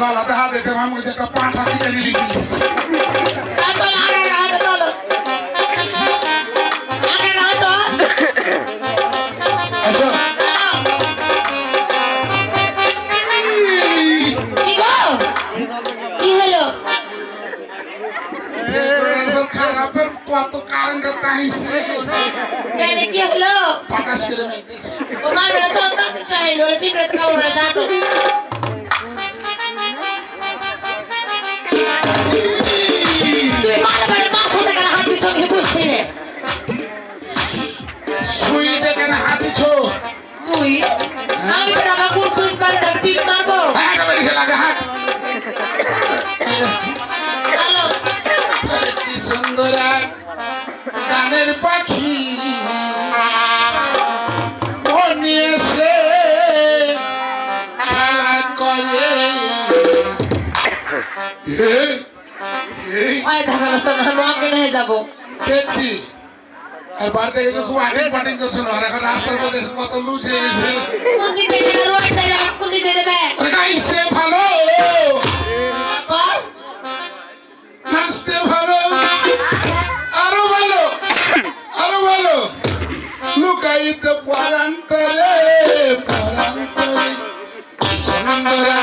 গলা দেখা দিতে আমি একটা পাঁঠা কিনে নিয়ে গিয়েছি আর চলো, আগে আগে হাঁটো, চলো। আগে আগে হাঁটো। আচ্ছা কি গো? কি হলো? খারাপের কত কারেন্ট তাহিস কেন, কি হলো? পাটাস করে মাইতেছে ও মারবে না, চল, চল, চল, এই লোক পিঁপড়ে তো কামড়ে আমি মারবো। হ্যাঁ হাত। কি সুন্দর গানের পাখি এসে খেলা করে ওই দেখো না, শোনো, আমি অজ্ঞান হয়ে যাব। দেখছি আর বাড়িতে খুব আটিং পাটিং করছিল আর এখন রাস্তার মধ্যে কত লুজ হয়ে গেছে படைத்த பரம்பரே பரம்பரை சுந்தரா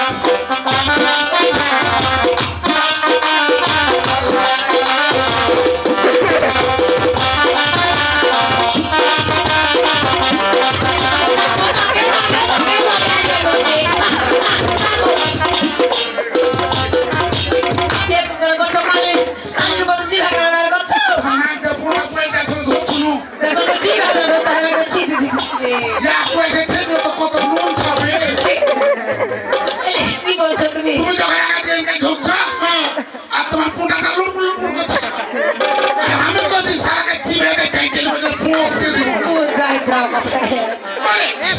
ইয়া কয়েছে থেকে তো কত নুন খাবে তুমি যখন আগে দিয়ে ঢুকছ আর তোমার পুটাটা লুপুর লুপুর করছে আমি যদি সারাকে চিবে দেখাই ওদের ফুঁস দিয়ে দিব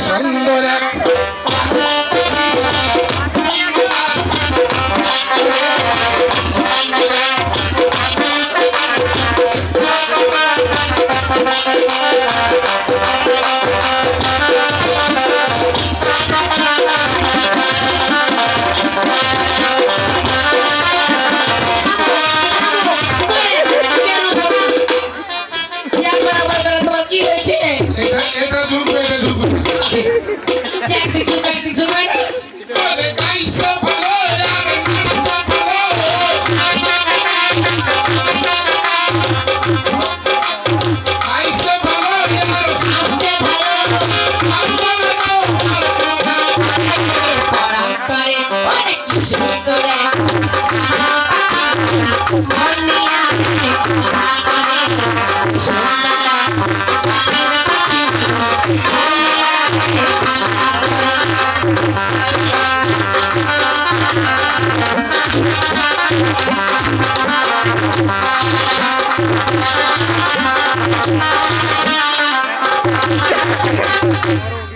সুন্দর এক এটা এটা ঢুকবে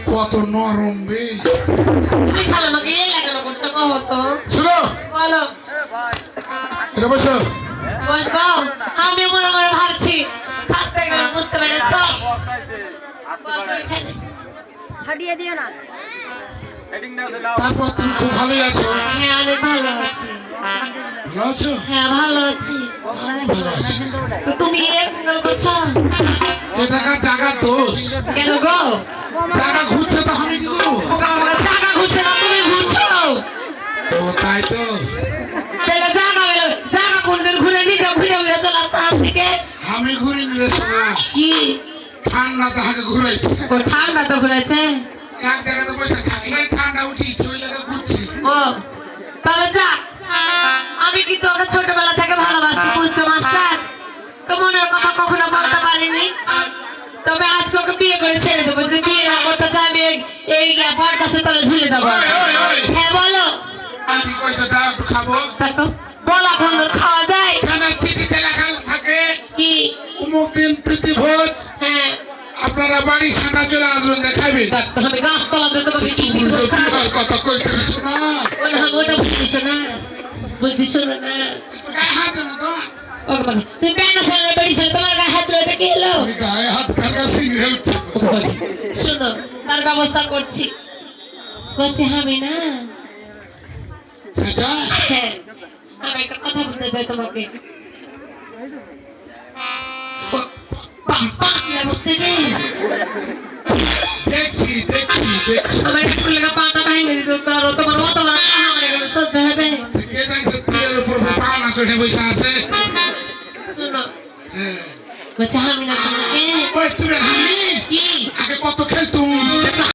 কত নরম তো শুনো। আমি দিও না। তারপর তুমি খুব ভালোই আছো। হ্যাঁ অনেক ভালো আছি। ভালো আছো? হ্যাঁ ভালো আছি। তো তুমি এরকম করছ? এটা কার টাকার দোষ। কেন গো? টাকা ঘুরছে তো আমি কি করব? টাকা ঘুরছে না তুমি ঘুরছো? ও তাই তো। তাহলে জাগা বেলো জাগা কোনদিন ঘুরে নিতে ঘুরে ঘুরে চলে আসতাম আমি ঘুরি নিলে শোনা কি? ঠান্ডা তাহাকে ঘুরাইছে। ও ঠান্ডা তো ঘুরেছে এক জায়গাতে উঠিয়েছে ওই জায়গায় ঘুরছি। ও তবে যা। আমি কিন্তু ওকে ছোটবেলা থেকে ভালোবাসতে বুঝতে মাস্টার? তো মনের কথা কখনো বলতে পারিনি। তবে আজকে ওকে বিয়ে করে ছেড়ে দেবো। যদি বিয়ে না করতে চাই আমি এই- এই বট গাছের তলে ঝুলে দেবো ওই, ওই, ওই। হ্যাঁ বলো। আমি কইতে দাও খাব। তা বলা গন্ধর খাওয়া যায়। কেন চিঠিতে লেখা থাকে কি? অমুক দিন প্রীতি হ্যাঁ। আপনারা বাড়ি সামনে চলে আসবেন দেখাবেন। আমি গাছতলাতে তোমাকে কি কথা কইতে না। ওটা ওটা বুঝতেছো না। বুঝতেছো না। গায়ে হাত দেন তো ওকে তোমার গায়ে হাত কি গায়ে উঠছে শোনো তার ব্যবস্থা করছি। করছি আমি না। হ্যাঁ। আমি একটা কথা বলতে চাই তোমাকে। দেখছি দেখছি দেখছি। চড়ে বসে আছে?